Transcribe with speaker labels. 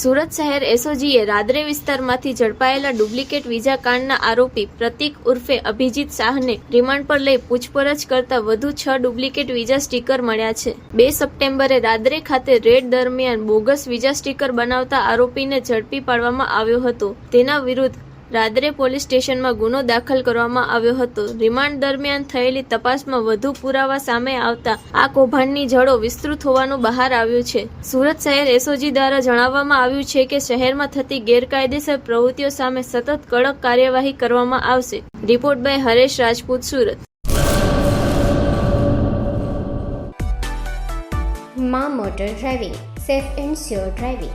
Speaker 1: સુરત શહેર એસઓજીએ રાદરે વિસ્તારમાંથી ઝડપાયેલા duplicate visa કાંડના આરોપી પ્રતિક ઉર્ફે અભિજીત શાહને રિમાન્ડ પર લઈ પૂછપરછ કરતા વધુ છ ડુપ્લિકેટ વિઝા સ્ટીકર મળ્યા છે. બે સપ્ટેમ્બરે રાદરે ખાતે રેડ દરમિયાન બોગસ વિઝા સ્ટીકર બનાવતા આરોપીને ઝડપી પાડવામાં આવ્યો હતો. તેના વિરુદ્ધ રાદરે પોલીસ સ્ટેશનમાં ગુનો દાખલ કરવામાં આવ્યો હતો. રિમાન્ડ દરમિયાન થયેલી તપાસમાં વધુ પુરાવા સામે આવતા આ કૌભાંડની જડો વિસ્તૃત હોવાનું બહાર આવ્યું છે. સુરત શહેર એસઓજી દ્વારા જણાવવામાં આવ્યું છે કે શહેરમાં થતી ગેરકાયદેસર પ્રવૃત્તિઓ સામે સતત કડક કાર્યવાહી કરવામાં આવશે. Report by Haresh Rajput, Surat.
Speaker 2: મા motor driving, safe and sure driving.